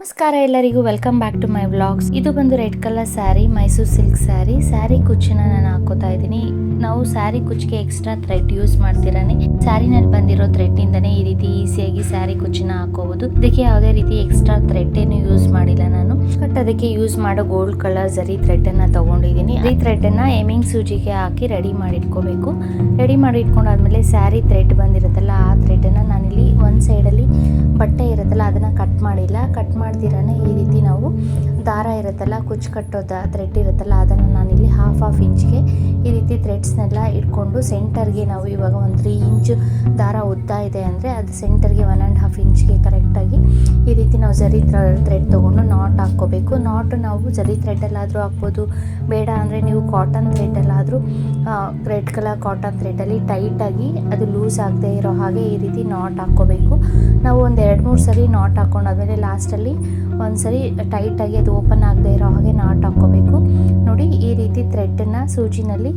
ನಮಸ್ಕಾರ ಎಲ್ಲರಿಗೂ welcome back to my vlogs ಇದು ಬಂದು red colour sari Mysore silk sari sari ಕುಚ್ಚನ್ನ ನಾನು ಹಾಕೋತಾ ಇದ್ದೀನಿ. ನಾವು ಸ್ಯಾರಿ ಕುಚ್ಚಿಗೆ ಎಕ್ಸ್ಟ್ರಾ ಥ್ರೆಡ್ ಯೂಸ್ ಮಾಡ್ತಿರಾನೆ. ಸ್ಯಾರಿನಲ್ಲಿ ಬಂದಿರೋ ಥ್ರೆಡ್ ಇಂದನೇ ಈ ರೀತಿ ಈಸಿಯಾಗಿ ಸ್ಯಾರಿ ಕುಚ್ಚಿನ ಹಾಕೋಬಹುದು ಇದಕ್ಕೆ ಯಾವುದೇ ರೀತಿ ಎಕ್ಸ್ಟ್ರಾ ಥ್ರೆಡ್ ಏನು ಯೂಸ್ ಮಾಡಿಲ್ಲ ನಾನು. ಬಟ್ ಅದಕ್ಕೆ ಯೂಸ್ ಮಾಡೋ ಗೋಲ್ಡ್ ಕಲರ್ ಜರಿ ಥ್ರೆಡ್ ಅನ್ನ ತಗೊಂಡಿದ್ದೀನಿ. ಈ ಥ್ರೆಡ್ ಅನ್ನ ಎಮಿಂಗ್ ಸೂಜಿಗೆ ಹಾಕಿ ರೆಡಿ ಮಾಡಿ ಇಟ್ಕೋಬೇಕು ರೆಡಿ ಮಾಡಿ ಇಟ್ಕೊಂಡಾದ್ಮೇಲೆ ಸ್ಯಾರಿ ಥ್ರೆಡ್ ಬಂದಿರುತ್ತಲ್ಲ, ಆ ಥ್ರೆಡ್ ಅನ್ನ ನಾನಿಲ್ಲಿ ಒಂದ್ ಸೈಡ್ ಅಲ್ಲಿ ಬಟ್ಟೆ ಇರುತ್ತಲ್ಲ, ಅದನ್ನ ಕಟ್ ಮಾಡಿಲ್ಲ. ಕಟ್ ಮಾಡ್ದಿರಾನೆ ಈ ರೀತಿ ನಾವು ದಾರ ಇರುತ್ತಲ್ಲ, ಕುಚ್ಚು ಕಟ್ಟೋದ ಥ್ರೆಡ್ ಇರುತ್ತಲ್ಲ, ಅದನ್ನು ನಾನಿಲ್ಲಿ ಹಾಫ್ ಹಾಫ್ ಇಂಚ್ಗೆ ಈ ರೀತಿ ಥ್ರೆಡ್ಸ್ನೆಲ್ಲ ಇಟ್ಕೊಂಡು ಸೆಂಟರ್ಗೆ ನಾವು ಇವಾಗ ಒಂದು ತ್ರೀ ಇಂಚ್ ದಾರ ಉದ್ದ ಇದೆ ಅಂದರೆ ಅದು ಸೆಂಟರ್ಗೆ ಒನ್ ಆ್ಯಂಡ್ ಹಾಫ್ ಇಂಚ್ಗೆ ಕರೆಕ್ಟಾಗಿ ಈ ರೀತಿ ನಾವು ಜರಿ ಥ್ರೆಡ್ ತೊಗೊಂಡು ನಾಟ್ ಹಾಕ್ಕೋಬೇಕು. ನಾಟು ನಾವು ಜರಿ ಥ್ರೆಡಲ್ಲಾದರೂ ಹಾಕ್ಬೋದು. ಬೇಡ ಅಂದರೆ ನೀವು ಕಾಟನ್ ಥ್ರೆಡಲ್ಲಾದರೂ ರೆಡ್ ಕಲರ್ ಕಾಟನ್ ಥ್ರೆಡಲ್ಲಿ ಟೈಟಾಗಿ ಅದು ಲೂಸ್ ಆಗದೆ ಇರೋ ಹಾಗೆ ಈ ರೀತಿ ನಾಟ್ ಹಾಕ್ಕೋಬೇಕು. ನಾವು ಒಂದು ಎರಡು ಮೂರು ಸರಿ ನಾಟ್ ಹಾಕ್ಕೊಂಡಾದ್ಮೇಲೆ ಲಾಸ್ಟಲ್ಲಿ ಒಂದು ಸರಿ ಟೈಟಾಗಿ ಅದು ಓಪನ್ ಆಗದೆ ಇರೋ ಹಾಗೆ ನಾಟ್ ಹಾಕ್ಕೋಬೇಕು. ನೋಡಿ ಈ ರೀತಿ ಥ್ರೆಡ್ಡನ್ನು ಸೂಜಿನಲ್ಲಿ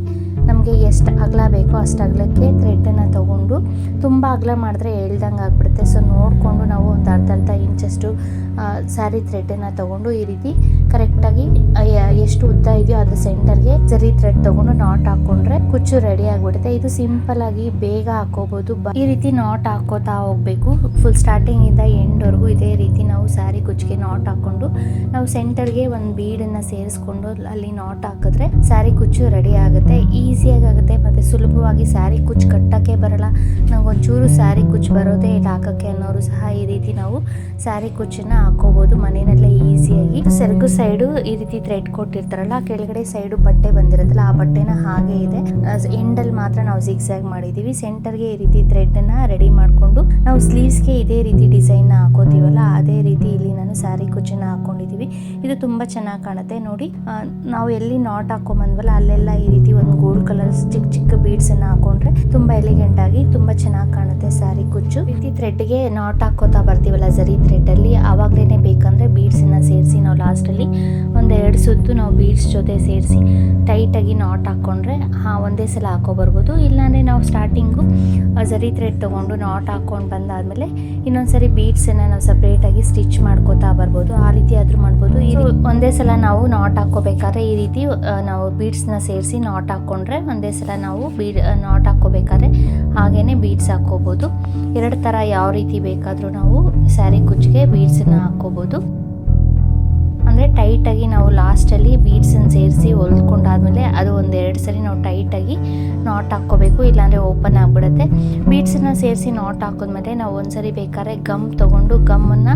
ನಮಗೆ ಎಷ್ಟು ಅಗಲ ಬೇಕೋ ಅಷ್ಟು ಅಗಲಕ್ಕೆ ಥ್ರೆಡ್ಡನ್ನು ತೊಗೊಂಡು, ತುಂಬ ಅಗಲ ಮಾಡಿದ್ರೆ ಹೇಳ್ದಂಗೆ ಆಗಿಬಿಡುತ್ತೆ. ಸೊ ನೋಡಿಕೊಂಡು ಸ್ಯಾರಿ ಥ್ರೆಡ್ಡನ್ನು ತೊಗೊಂಡು ಈ ರೀತಿ ಕರೆಕ್ಟಾಗಿ ಎಷ್ಟು ಉದ್ದ ಇದೆಯೋ ಅದು ಸೆಂಟರ್ಗೆ ಸರಿ ಥ್ರೆಡ್ ತಗೊಂಡು ನಾಟ್ ಹಾಕೊಂಡ್ರೆ ಕುಚ್ಚು ರೆಡಿ ಆಗಿಬಿಡುತ್ತೆ. ಇದು ಸಿಂಪಲ್ ಆಗಿ ಬೇಗ ಹಾಕೋಬಹುದು ಈ ರೀತಿ ನಾಟ್ ಹಾಕೋತಾ ಹೋಗ್ಬೇಕು. ಫುಲ್ ಸ್ಟಾರ್ಟಿಂಗ್ ಇಂದ ಎಂಡ್ವರೆಗೂ ಇದೇ ರೀತಿ ನಾವು ಸ್ಯಾರಿ ಕುಚ್ಚಿಗೆ ನಾಟ್ ಹಾಕೊಂಡು, ನಾವು ಸೆಂಟರ್ಗೆ ಒಂದು ಬೀಡನ್ನ ಸೇರಿಸ್ಕೊಂಡು ಅಲ್ಲಿ ನಾಟ್ ಹಾಕಿದ್ರೆ ಸ್ಯಾರಿ ಕುಚ್ಚು ರೆಡಿ ಆಗುತ್ತೆ. ಈಸಿಯಾಗಿ ಆಗುತ್ತೆ. ಮತ್ತೆ ಸುಲಭವಾಗಿ ಸ್ಯಾರಿ ಕುಚ್ಚು ಕಟ್ಟಕ್ಕೆ ಬರಲ್ಲ. ನಾವು ಒಂಚೂರು ಸ್ಯಾರಿ ಕುಚ್ಚು ಬರೋದೇ ಇಲ್ಲ ಹಾಕಕ್ಕೆ ಅನ್ನೋರು ಸಹ ಈ ರೀತಿ ನಾವು ಸ್ಯಾರಿ ಕುಚ್ಚನ್ನ ಹಾಕೋಬಹುದು ಮನೆಯಲ್ಲೇ ಈಸಿಯಾಗಿ ಸೆರಗು ಸೈಡು ಈ ರೀತಿ ಥ್ರೆಡ್ ಕೊಟ್ಟಿರ್ತಾರಲ್ಲ, ಕೆಳಗಡೆ ಸೈಡು ಬಟ್ಟೆ ಬಂದಿರುತ್ತಲ್ಲ, ಆ ಬಟ್ಟೆನ ಹಾಗೆ ಇದೆ. ಎಂಡಲ್ಲಿ ಮಾತ್ರ ನಾವು ಜಿಗ್ಸಾಗ್ ಮಾಡಿದೀವಿ. ಸೆಂಟರ್ಗೆ ಈ ರೀತಿ ಥ್ರೆಡ್ ಅನ್ನ ರೆಡಿ ಮಾಡಿಕೊಂಡು, ನಾವು ಸ್ಲೀವ್ಸ್ಗೆ ಇದೇ ರೀತಿ ಡಿಸೈನ್ ಹಾಕೋತೀವಲ್ಲ, ಅದೇ ರೀತಿ ಇಲ್ಲಿ ನಾನು ಸ್ಯಾರಿ ಕುಚ್ಚನ್ನ ಹಾಕೊಂಡಿದೀವಿ. ಇದು ತುಂಬಾ ಚೆನ್ನಾಗಿ ಕಾಣುತ್ತೆ. ನೋಡಿ ನಾವು ಎಲ್ಲಿ ನಾಟ್ ಹಾಕೊಂಬಂದ್ವಲ್ಲ, ಅಲ್ಲೆಲ್ಲ ಈ ರೀತಿ ಒಂದು ಗೋಲ್ಡ್ ಕಲರ್ ಚಿಕ್ಕ ಚಿಕ್ಕ ಬೀಡ್ಸ್ ಅನ್ನ ಹಾಕೊಂಡ್ರೆ ತುಂಬಾ ಎಲಿಗೆಂಟ್ ಆಗಿ ತುಂಬಾ ಚೆನ್ನಾಗಿ ಕಾಣುತ್ತೆ ಸ್ಯಾರಿ ಕುಚ್ಚು. ರೀತಿ ಥ್ರೆಡ್ಗೆ ನಾಟ್ ಹಾಕೋತಾ ಬರ್ತೀವಲ್ಲ ಜರಿ ಥ್ರೆಡ್ ಅಲ್ಲಿ ಆವಾಗಲೇ ಬೇಕಂದ್ರೆ ಬೀಡ್ಸ್ ಅನ್ನ ಸೇರಿಸಿ ನಾವು ಲಾಸ್ಟ್ ಅಲ್ಲಿ ಒಂದ್ ಎರಡು ಸುತ್ತು ನಾವು ಬೀಡ್ಸ್ ಜೊತೆ ಸೇರಿಸಿ ಟೈಟಾಗಿ ನಾಟ್ ಹಾಕ್ಕೊಂಡ್ರೆ ಹಾಂ ಒಂದೇ ಸಲ ಹಾಕೋಬರ್ಬೋದು. ಇಲ್ಲಾಂದರೆ ನಾವು ಸ್ಟಾರ್ಟಿಂಗು ಜರಿ ಥ್ರೆಡ್ ತೊಗೊಂಡು ನಾಟ್ ಹಾಕ್ಕೊಂಡು ಬಂದಾದಮೇಲೆ ಇನ್ನೊಂದು ಸರಿ ಬೀಡ್ಸನ್ನು ನಾವು ಸಪ್ರೇಟಾಗಿ ಸ್ಟಿಚ್ ಮಾಡ್ಕೋತಾ ಬರ್ಬೋದು. ಆ ರೀತಿ ಆದರೂ ಮಾಡ್ಬೋದು. ರೀ- ಒಂದೇ ಸಲ ನಾವು ನಾಟ್ ಹಾಕ್ಕೋಬೇಕಾದ್ರೆ ಈ ರೀತಿ ನಾವು ಬೀಡ್ಸ್ನ ಸೇರಿಸಿ ನಾಟ್ ಹಾಕ್ಕೊಂಡ್ರೆ ಒಂದೇ ಸಲ ನಾವು ಬೀಡ್ ನಾಟ್ ಹಾಕ್ಕೋಬೇಕಾದ್ರೆ ಹಾಗೇ ಬೀಡ್ಸ್ ಹಾಕ್ಕೋಬೋದು. ಎರಡು ಥರ ಯಾವ ರೀತಿ ಬೇಕಾದರೂ ನಾವು ಸ್ಯಾರಿ ಕುಚ್ಚಿಗೆ ಬೀಡ್ಸನ್ನು ಹಾಕ್ಕೋಬೋದು. ಅಂದರೆ ಟೈಟಾಗಿ ಲಾಸ್ಟಲ್ಲಿ ಬೀಡ್ಸನ್ನು ಸೇರಿಸಿ ಹೊಲ್ಕೊಂಡಾದ್ಮೇಲೆ ಅದು ಒಂದು ಎರಡು ಸರಿ ನಾವು ಟೈಟಾಗಿ ನಾಟ್ ಹಾಕ್ಕೋಬೇಕು, ಇಲ್ಲಾಂದರೆ ಓಪನ್ ಆಗಿಬಿಡುತ್ತೆ. ಬೀಡ್ಸನ್ನು ಸೇರಿಸಿ ನಾಟ್ ಹಾಕಿದ್ಮೇಲೆ ನಾವು ಒಂದ್ಸರಿ ಬೇಕಾದ್ರೆ ಗಮ್ ತೊಗೊಂಡು ಗಮ್ಮನ್ನು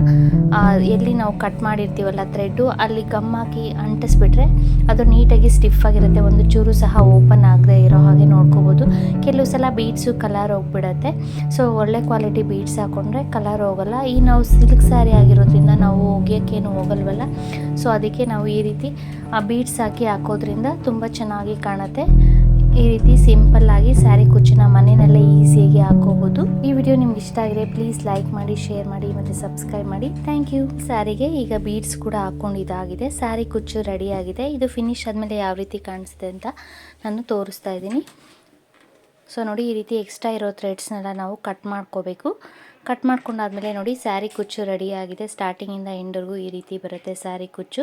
ಎಲ್ಲಿ ನಾವು ಕಟ್ ಮಾಡಿರ್ತೀವಲ್ಲ ಥ್ರೆಡ್ಡು ಅಲ್ಲಿ ಗಮ್ ಹಾಕಿ ಅಂಟಿಸ್ಬಿಟ್ರೆ ಅದು ನೀಟಾಗಿ ಸ್ಟಿಫ್ ಆಗಿರುತ್ತೆ. ಒಂದು ಚೂರು ಸಹ ಓಪನ್ ಆಗದೆ ಇರೋ ಹಾಗೆ ನೋಡ್ಕೋಬೋದು. ಕೆಲವು ಸಲ ಬೀಡ್ಸು ಕಲರ್ ಹೋಗ್ಬಿಡತ್ತೆ. ಸೊ ಒಳ್ಳೆ ಕ್ವಾಲಿಟಿ ಬೀಡ್ಸ್ ಹಾಕೊಂಡ್ರೆ ಕಲರ್ ಹೋಗಲ್ಲ. ಈ ನಾವು ಸಿಲ್ಕ್ ಸ್ಯಾರಿ ಆಗಿರೋದ್ರಿಂದ ನಾವು ಒಗೆಯೋಕ್ಕೇನು ಹೋಗಲ್ವಲ್ಲ? ಸೊ ಅದಕ್ಕೆ ನಾವು ಈ ರೀತಿ ಬೀಡ್ಸ್ ಹಾಕಿ ಹಾಕೋದ್ರಿಂದ ತುಂಬ ಚೆನ್ನಾಗಿ ಕಾಣುತ್ತೆ. ಈ ರೀತಿ ಸಿಂಪಲ್ ಆಗಿ ಸ್ಯಾರಿ ಕುಚ್ಚಿನ ಮನೆಯಲ್ಲೇ ಈಸಿಯಾಗಿ ಹಾಕೋಬಹುದು. ಈ ವಿಡಿಯೋ ನಿಮ್ಗೆ ಇಷ್ಟ ಆಗಿದೆ ಪ್ಲೀಸ್ ಲೈಕ್ ಮಾಡಿ ಶೇರ್ ಮಾಡಿ, ಮತ್ತು ಸಬ್ಸ್ಕ್ರೈಬ್ ಮಾಡಿ. ಥ್ಯಾಂಕ್ ಯು ಸ್ಯಾರಿಗೆ ಈಗ ಬೀಡ್ಸ್ ಕೂಡ ಹಾಕೊಂಡಿದ್ದಾಗಿದೆ ಸ್ಯಾರಿ ಕುಚ್ಚು ರೆಡಿ ಆಗಿದೆ. ಇದು ಫಿನಿಶ್ ಆದಮೇಲೆ ಯಾವ ರೀತಿ ಕಾಣಿಸುತ್ತೆ ಅಂತ ನಾನು ತೋರಿಸ್ತಾ ಇದ್ದೀನಿ. ಸೊ ನೋಡಿ ಈ ರೀತಿ ಎಕ್ಸ್ಟ್ರಾ ಇರೋ ಥ್ರೆಡ್ಸ್ನೆಲ್ಲ ನಾವು ಕಟ್ ಮಾಡ್ಕೋಬೇಕು. ಕಟ್ ಮಾಡ್ಕೊಂಡಾದ್ಮೇಲೆ ನೋಡಿ ಸ್ಯಾರಿ ಕುಚ್ಚು ರೆಡಿ ಆಗಿದೆ. ಸ್ಟಾರ್ಟಿಂಗಿಂದ ಎಂಡ್ವರೆಗೂ ಈ ರೀತಿ ಬರುತ್ತೆ ಸ್ಯಾರಿ ಕುಚ್ಚು.